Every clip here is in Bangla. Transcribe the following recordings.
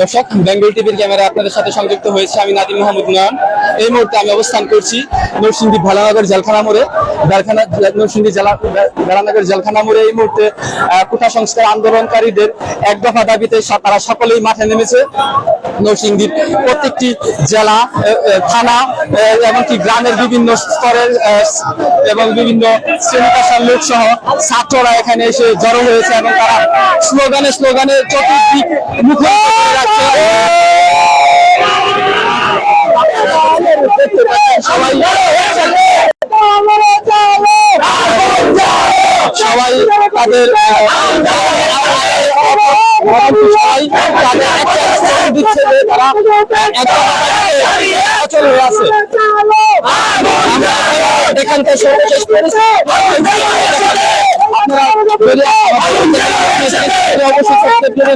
দর্শক, বেঙ্গল টিভির ক্যামেরা আপনাদের সাথে সংযুক্ত হয়েছে আমি নাদিম মাহমুদ নয়ন। এই মুহূর্তে আমি অবস্থান করছি নরসিংদী ভেলানগর জেলখানা মোড়ে। নরসিংদী জেলা ভেলানগর জেলখানা মোড়ে এই মুহূর্তে কোটা সংস্কার আন্দোলনকারীদের এক দফা দাবিতে তারা সকলেই মাঠে নেমেছে। নরসিংদীর প্রত্যেকটি জেলা থানা এমনকি গ্রামের বিভিন্ন স্তরের এবং বিভিন্ন শ্রেণি পেশার লোক সহ ছাত্ররা এখানে এসে জড়ো হয়েছে এবং তারা স্লোগানে স্লোগানে চতুর্দিক মুখরিত সবাই তাদের দিচ্ছে যে তারা অচল হয়ে আছে আমরা এখানকার সর্বশেষ আপনারা অবশ্যই সাবস্ক্রাইব করে।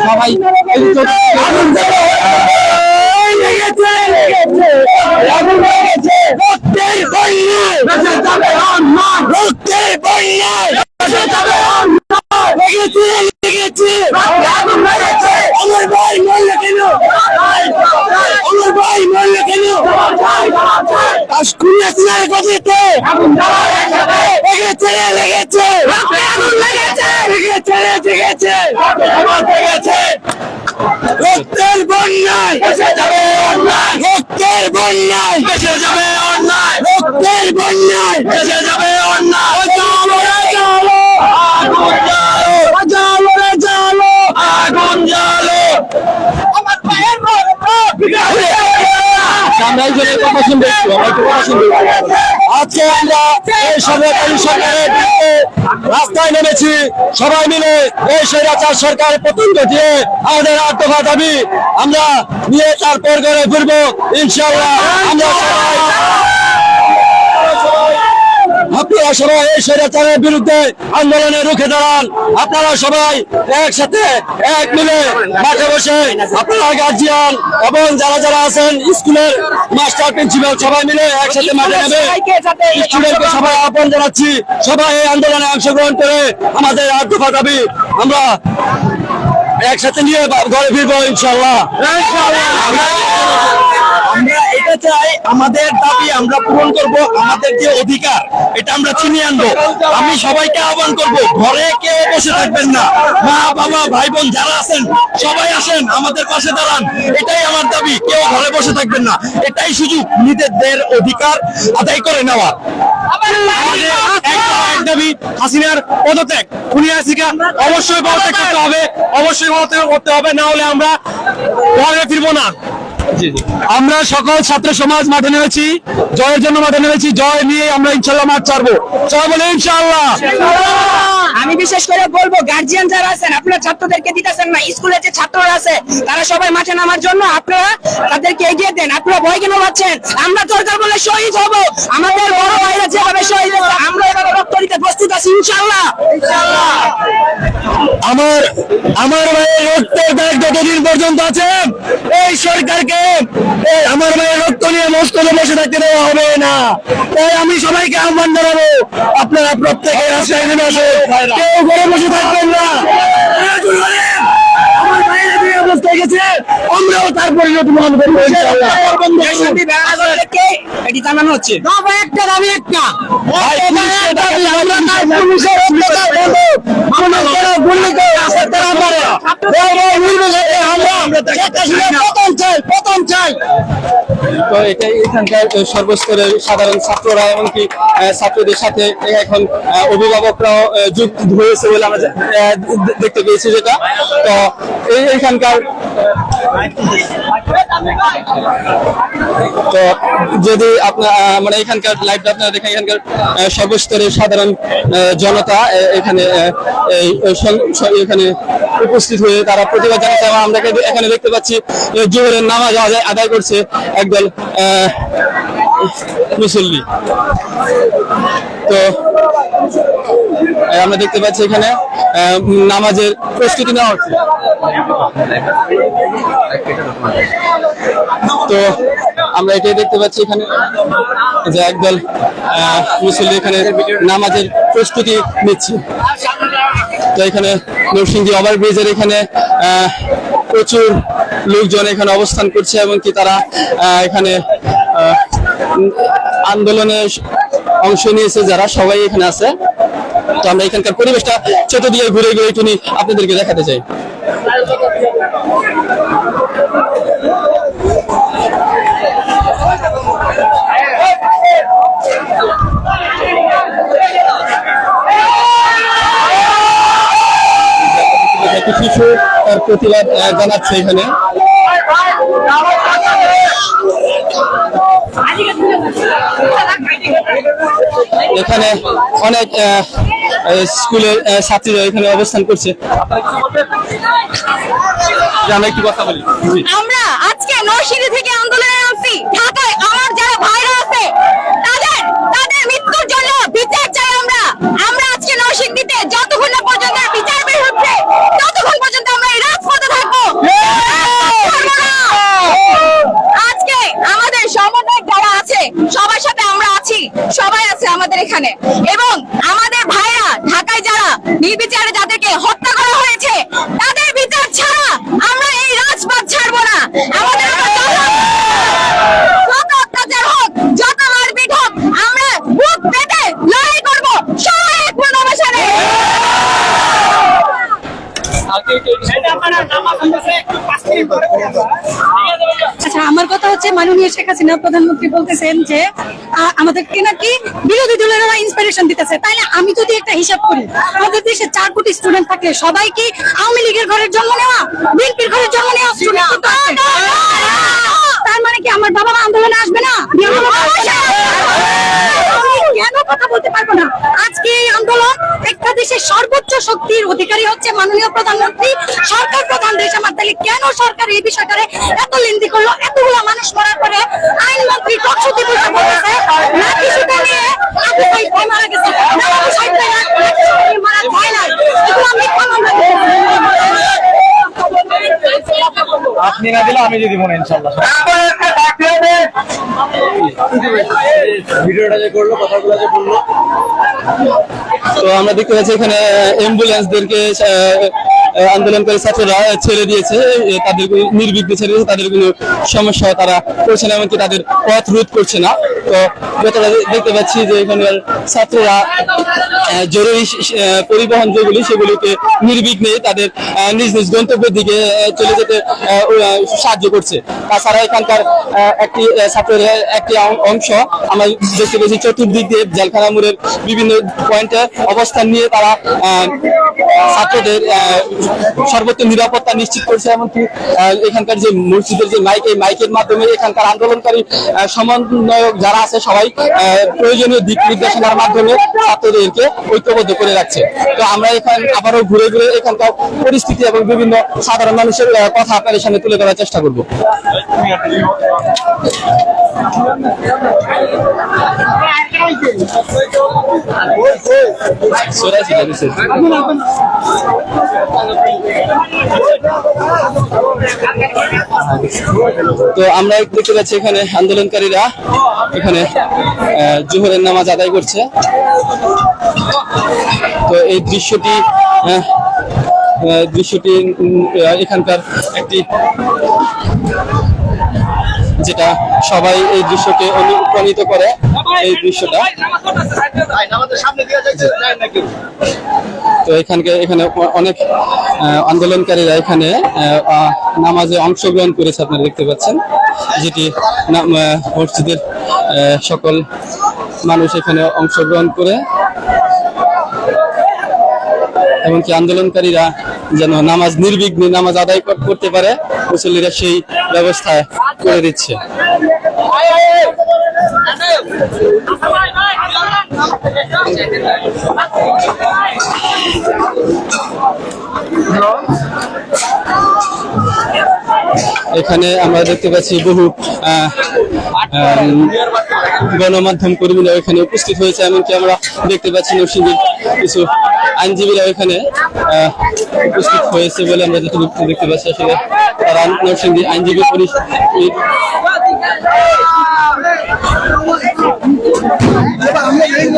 সবাই সবাই এই আমার আমার লেগেছে রক্তের বন্যায় রক্তের বন্যায় যাবে অন্যায়। রক্তের বন্যায়। যাবে অন্যায়। জালো রে জালো আগুন জালো জালো রে জালো আগুন জালো আমার পায়ের আমরা আজকে আমরা এই সরকারি সরকারের রাস্তায় নেমেছি, সবাই মিলে এই স্বৈরাচার সরকার পতন দিয়ে আমাদের দফা দাবি আমরা নিয়ে তারপর করে ফিরবো ইনশাল্লাহ আমরা আপনারা সবাই এই স্বৈরাচারের বিরুদ্ধে আন্দোলনে রুখে দাঁড়ান। আপনারা সবাই একসাথে এক মিলে মাঠে বসে আপনারা গার্জিয়ান এবং যারা যারা আছেন স্কুলের মাস্টার প্রিন্সিপাল সবাই মিলে একসাথে মাঠে নেবে। স্টুডেন্টকে সবাই আহ্বান জানাচ্ছি সবাই এই আন্দোলনে অংশগ্রহণ করে আমাদের আট দফা দাবি আমরা একসাথে নিয়ে ঘরে ফিরবো ইনশাল্লাহ আমরা এটা চাই আমাদের দাবি আমরা পূরণ করব, আমাদের যে অধিকার, এটা আমরা ছিনিয়ে আনব। আমি সবাইকে আহ্বান করব, ঘরে কেউ বসে থাকবেন না। মা, বাবা ভাই বোন যারা আছেন, সবাই আসেন, আমাদের পাশে দাঁড়ান। এটাই আমার দাবি, কেউ ঘরে বসে থাকবেন না। এটাই সুযোগ, নিজেদের অধিকার আদায় করে নেওয়া। অবশ্যই অবশ্যই করতে হবে, না হলে আমরা ঘরে ফিরবো না। আমরা সকল ছাত্র সমাজ মাঠে নেমেছি। জয়ের জন্য মাঠে নেমেছি। জয় নিয়ে আমরা ইনশাল্লাহ মাঠ ছাড়বো। সবাই বলে ইনশাল্লাহ। আমি বিশেষ করে বলব গার্জিয়ান যারা আছেন, আপনারা ছাত্রদেরকে দিতেছেন না। স্কুলে যে ছাত্ররা আছে, তারা সবাই মাঠে নামার জন্য আপনারা তাদেরকে এগিয়ে দেন। আপনারা ভয় কেন পাচ্ছেন? আমরা দরকার বলে শহীদ হব। আমাদের বড় ভাইরা যেভাবে শহীদ হয়েছে, আমরা এভাবে রক্ত দিতে প্রস্তুত আছি ইনশাল্লাহ আমার আমার ভাইয়ের রক্তের দাগ যতদিন পর্যন্ত আছে, এই সরকারকে আমার ভাইয়ের রক্ত নিয়ে মস্তকে বসে থাকতে দেওয়া হবে না। তাই আমি সবাইকে আহ্বান জানাব, আপনারা প্রত্যেকে রাস্তায় নেমে আসে কেউ ঘরে বসে থাকবেন না আমার ভাইয়ের এই অবস্থায় গেছে আমরাও তার পরিণতি করব এটি জানানো হচ্ছে। একটা দাবি একটা। তো এটাই এখানকার সর্বস্তরের সাধারণ ছাত্ররা এমনকি ছাত্রদের সাথে এখন অভিভাবকরাও যুক্ত হয়েছে বলে আমরা দেখতে পেয়েছি যেটা। তো এই এখানকার তো যদি আপনার মানে এখানকার লাইভটা আপনারা দেখেন, এখানকার সর্বস্তরের সাধারণ জনতা এখানে এখানে উপস্থিত হয়ে তারা প্রতিবাদ জানাচ্ছে এবং আমরা এখানে দেখতে পাচ্ছি জোহরের নামাজ আদায়- করছে একদল মুসল্লি। তো আমরা দেখতে পাচ্ছি এখানে নামাজের প্রস্তুতি নেওয়া হচ্ছে। তো আমরা এটাই দেখতে পাচ্ছি এখানে যে একদল মুসল্লি এখানে নামাজের প্রস্তুতি নিচ্ছে। তো এখানে নরসিংদী ওভারব্রিজের এখানে আহ, প্রচুর লোকজন এখানে অবস্থান করছে এবং কি তারা এখানে আন্দোলনে অংশ নিয়েছে যারা সবাই এখানে আছে। তো আমরা এখানকার পরিবেশটা চতুর্দিকে ঘুরে ঘুরে একটু আপনাদেরকে দেখাতে চাই। শিশু তার প্রতিবাদ জানাচ্ছে এখানে। এখানে অনেক স্কুলের ছাত্রীরা এখানে অবস্থান করছে। আমরা আজকে নরসিংদী থেকে আন্দোলনে নামছি। ঢাকায় আমার যারা ভাইরা আছে তাদের তাদের মৃত্যুর জন্য বিচার চাই আমরা আমরা আজকে নরসিংদীতে যতক্ষণ না পর্যন্ত আর বিচার বের হচ্ছে ততক্ষণ পর্যন্ত আমরা এই রাজপথে থাকব ছাড়বো না। আজকে আমাদের সমন্বয় যারা আছে সবার সাথে আমরা আছি সবাই আছে আমাদের এখানে। এবং আমাদের ভাইরা ঢাকায় যারা নির্বিচারে যাদেরকে হত্যা করা হয়েছে, তাদের বিচার ছাড়া আমরা এই রাজপথ ছাড়বো না। আমাদের আচ্ছা আমার কথা হচ্ছে মাননীয় শেখ হাসিনা প্রধানমন্ত্রী বলতেছেন যে আমাদেরকে নাকি বিরোধী দলেরা ইন্সপিরেশন দিতেছে। তাইলে আমি যদি একটা হিসাব করি, আমাদের দেশে চার কোটি স্টুডেন্ট থাকে সবাই কি আওয়ামী লীগের ঘরের জন্ম নেওয়া, বিএনপির ঘরের জন্ম নেওয়া স্টুডেন্ট তার মানে কি আমার বাবা আন্দোলনে আসবে না? কেন কথা বলতে পারব না? আজকে এই আন্দোলন একটা দেশের সর্বোচ্চ শক্তির অধিকারী হচ্ছে মাননীয় প্রধানমন্ত্রী সরকার প্রধান দেশ আমার তাহলে কেন সরকার এই বিষয়টারে এত লেন্দি করল এতগুলো মানুষ করার পরে আইনমন্ত্রী টকসতি বসে বলেছে না কিছুটা নিয়ে মারা গেছে মারা যায় না আপনি না দিলে আমি যদি মনে ইনশাল্লাহ ভিডিওটা যে করল, কথাগুলো যে বলল। তো আমরা দেখতে পাচ্ছি এখানে অ্যাম্বুলেন্সদেরকে আন্দোলনকারী ছাত্ররা ছেড়ে দিয়েছে তাদের নির্বিঘ্নে ছেড়ে দিয়েছে, তাদের কোনো সমস্যা তারা করছে না, এমনকি তাদের পথ রোধ করছে না। তো যতটা দেখতে পাচ্ছি যে এখানকার ছাত্ররা জরুরি পরিবহন যেগুলি, সেগুলিকে নির্বিঘ্নে তাদের নিজ নিজ গন্তব্যের দিকে চলে যেতে সাহায্য করছে। তাছাড়া এখানকার একটি ছাত্রের একটি অংশ, আমরা দেখতে পেয়েছি চতুর্দিক দিয়ে জেলখানা মোড়ের বিভিন্ন পয়েন্টে অবস্থান নিয়ে তারা ছাত্রদের সর্বোচ্চ নিরাপত্তা নিশ্চিত করেছে এমনকি এখানকার যে মসজিদের যে মাইক এই মাইকের মাধ্যমে এখানকার আন্দোলনকারী সমন্বয়ক যারা আছে সবাই প্রয়োজনীয় দিক নির্দেশনার মাধ্যমে ছাত্রদেরকে ঐক্যবদ্ধ করে রাখছে। তো আমরা এখান আবারও ঘুরে ঘুরে এখানকার পরিস্থিতি এবং বিভিন্ন সাধারণ মানুষের কথা আপনাদের সামনে তুলে ধরার চেষ্টা করব। তো আমরা দেখতে পাচ্ছি এখানে আন্দোলনকারীরা এখানে আহ, জোহরের নামাজ আদায় করছে। তো এই দৃশ্যটি দৃশ্যটি এখানকার একটি যেটা সবাই এই দৃশ্যকে অনুপ্রাণিত করে এই দৃশ্যটা। তো এখানকে এখানে অনেক আন্দোলনকারীরা এখানে নামাজে অংশগ্রহণ করেছে আপনারা দেখতে পাচ্ছেন যেটি মসজিদের সকল মানুষ এখানে অংশগ্রহণ করে এমনকি আন্দোলনকারীরা যেন নামাজ নির্বিঘ্নে নামাজ আদায় করতে পারে মুসল্লিরা সেই ব্যবস্থা করে দিচ্ছে এখানে আমরা দেখতে পাচ্ছি বহু গণমাধ্যম কর্মীরা এখানে উপস্থিত হয়েছে, এমনকি আমরা দেখতে পাচ্ছি নরসিংদীর কিছু আইনজীবীরা এখানে উপস্থিত হয়েছে বলে আমরা যতটুকু দেখতে পাচ্ছি আসলে তারা নরসিংদী আইনজীবী পরিষদ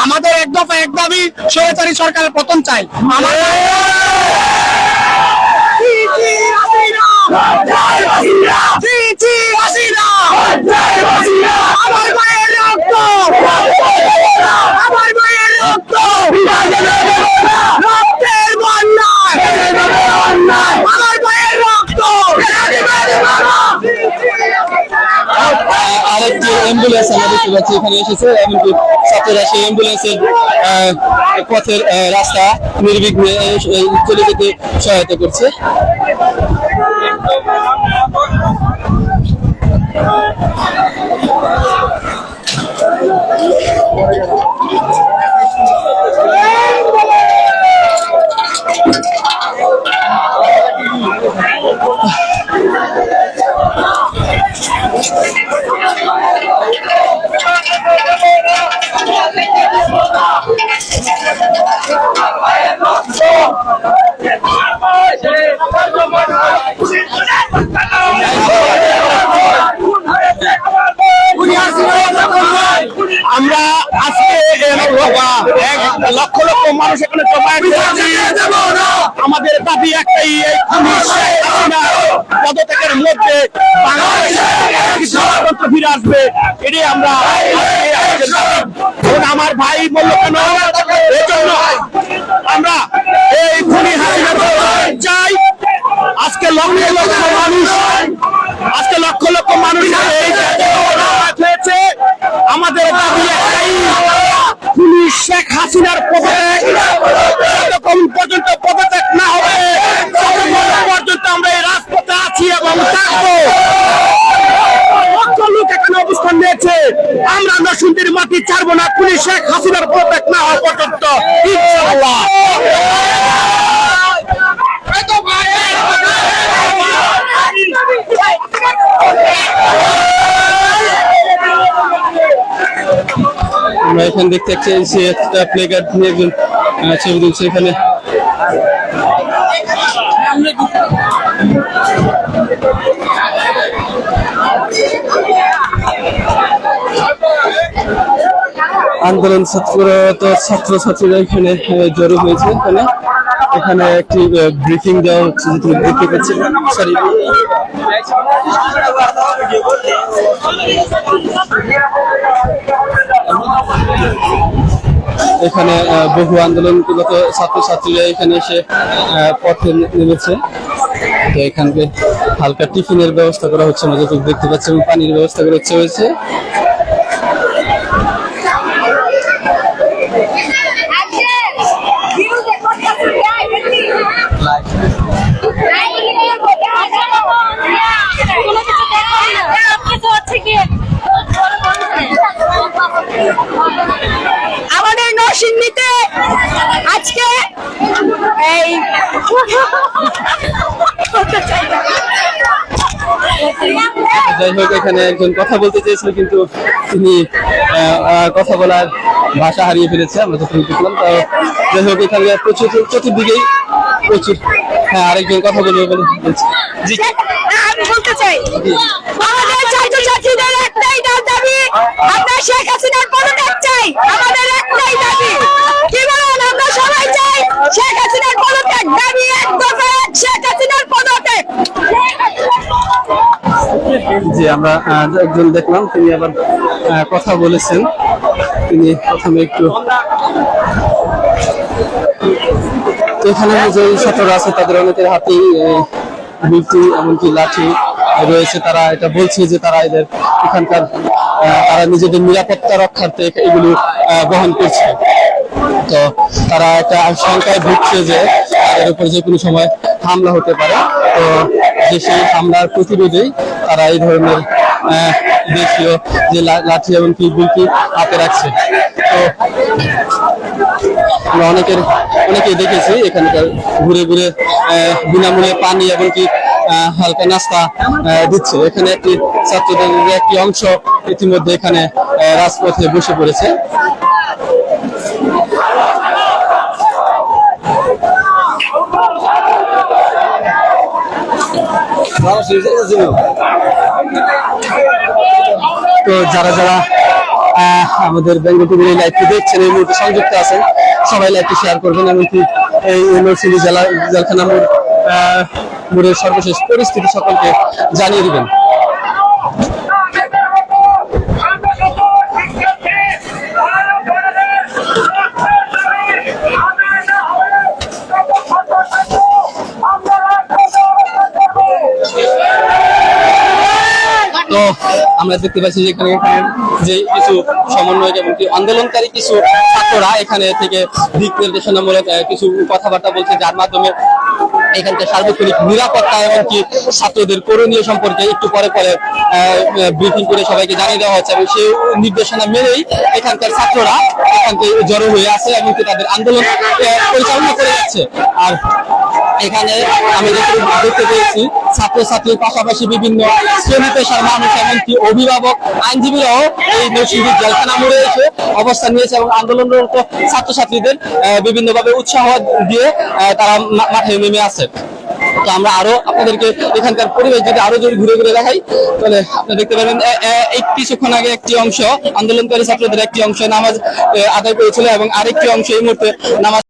আমাদের এক দফা এক দাবি স্বৈরাচারী সরকারের পতন চাই আমার মায়ের রক্ত। আমার মায়ের রক্ত। রক্তের বন্যায়। আমার মায়ের রক্ত। আরেকটি অ্যাম্বুলেন্স আমরা দেখতে পাচ্ছি, এখানে এসেছে। এমনকি ছাত্ররা সেই অ্যাম্বুলেন্সের পথের রাস্তা নির্বিঘ্নে চলে যেতে সহায়তা করছে। আমরা আজকে এক লক্ষ লক্ষ মানুষ এখানে জমায়েত। আমাদের দাবি একটাই, এই পদত্যাগের মধ্যে বাংলাদেশ ফিরে আসবে, এটাই আমরা আমার ভাই বলল কেন? আমরা এই খুনি হাসিনা চাই, আজকে লগ্নে লক্ষ মানুষ আজকে লক্ষ লক্ষ মানুষ এই জমায়েত হয়েছে আমাদের দাবি একটাই পুলিশ শেখ হাসিনার পদত্যাগ যতক্ষণ পর্যন্ত পদত্যাগ না হবে ততক্ষণ পর্যন্ত আমরা এই রাজপথে আছি এবং থাকব লক্ষ লোক এখানে অবস্থান নিয়েছে আমরা নরসিংদীর মাটি ছাড়বো না পুলিশ শেখ হাসিনার পদত্যাগ না হওয়া পর্যন্ত ইনশাআল্লাহ আমরা এখানে দেখতে পাচ্ছি একটা প্লে কার্ড নিয়ে একজন ছবি তুলছে এখানে। আন্দোলন ছাত্ররত ছাত্র ছাত্রীরা এখানে জড়ো হয়েছে এখানে। এখানে একটি ব্রিফিং দেওয়া হচ্ছে যেটি দেখতে পাচ্ছি। সরি এখানে বহু আন্দোলনগুলোতে ছাত্রছাত্রীরা এখানে এসে পথে নেমেছে। তো এখানকে হালকা টিফিনের ব্যবস্থা করা হচ্ছে, আমরা দেখতে পাচ্ছি, এবং পানির ব্যবস্থা করা হচ্ছে। হয়েছে যাই হোক এখানে একজন কথা বলতে চেয়েছিল কিন্তু তিনি কথা বলার ভাষা হারিয়ে ফেলেছে আমরা যখন দেখলাম। তো যাই হোক এখানে প্রচুর চতুর্দিকেই প্রচুর হ্যাঁ আরেকজন কথা বলবে বলে জি। আমি বলতে চাই আমাদের ছাত্রছাত্রীদের একটাই দা- দাবি আমরা শেখ হাসিনার পদত্যাগ চাই আমাদের একটাই দাবি কি বলেন আমরা সবাই চাই শেখ হাসিনার পদত্যাগ দাবি এক দফা এক, শেখ হাসিনার পদত্যাগ জি আমরা একজন দেখলাম, তিনি আবার কথা বলেছেন। তিনি প্রথমে একটু এখানে যে ছাত্ররা আছে, তাদের অনেকের হাতেই বৃত্তি এমনকি লাঠি রয়েছে। তারা এটা বলছে যে তারা এদের এখানকার তারা নিজেদের নিরাপত্তা রক্ষার্থে এগুলো বহন করছে। তো তারা একটা শঙ্কায় ভুগছে যে তাদের উপর যে কোনো সময় হামলা হতে পারে। তো যে সেই হামলার প্রতিরোধেই তারা এই ধরনের দেশীয় যে লাঠি এবং কি বুলকি হাতে রাখছে। তো আমরা অনেকের অনেকেই দেখেছি এখানকার ঘুরে ঘুরে বিনামূল্যে পানি এবং কি আহ, হালকা নাস্তা দিচ্ছে। এখানে একটি ছাত্রদের একটি অংশ ইতিমধ্যে এখানে রাজপথে বসে পড়েছে। তো যারা যারা আমাদের বেঙ্গল টিভির লাইভটি দেখছেন, এই মুহূর্তে সংযুক্ত আছেন, সবাই লাইভটি শেয়ার করবেন, এমনকি এই জেলা জেলখানা মোড় মোড়ের সর্বশেষ পরিস্থিতি সকলকে জানিয়ে দিবেন। আমরা দেখতে পাচ্ছি যে এখানে যে কিছু সমন্বয়ক এবং আন্দোলনকারী, কিছু ছাত্ররা এখানে থেকে দিক নির্দেশনামূলক কিছু কথাবার্তা বলছে, যার মাধ্যমে এখানকার সার্বক্ষণিক নিরাপত্তা এবং কি ছাত্রদের করণীয় সম্পর্কে একটু পরে পরে ব্রিফিং করে সবাইকে জানিয়ে দেওয়া হচ্ছে এবং সেই নির্দেশনা মেনেই এখানকার ছাত্ররা এখান থেকে জড়ো হয়ে আছে এবং কি তাদের আন্দোলন পরিচালনা করে যাচ্ছে। আর এখানে আমি দেখতে পেয়েছি। ছাত্রছাত্রীর পাশাপাশি বিভিন্ন শ্রেণি পেশার মানুষ এমনকি অভিভাবক, আইনজীবীরাও এই নরসিংদী জেলখানা মোড়ে এসে অবস্থান নিয়েছে এবং আন্দোলনরত ছাত্রছাত্রীদের বিভিন্নভাবে উৎসাহ দিয়ে তারা মাঠে নেমে আছে তো আমরা আরও আপনাদেরকে এখানকার পরিবেশ যদি আরও যদি ঘুরে ঘুরে দেখাই, তাহলে আপনি দেখতে পাবেন এই কিছুক্ষণ আগে একটি অংশ, আন্দোলনকারী ছাত্রদের একটি অংশ নামাজ আদায় করেছিল এবং আরেকটি অংশ এই মুহূর্তে নামাজ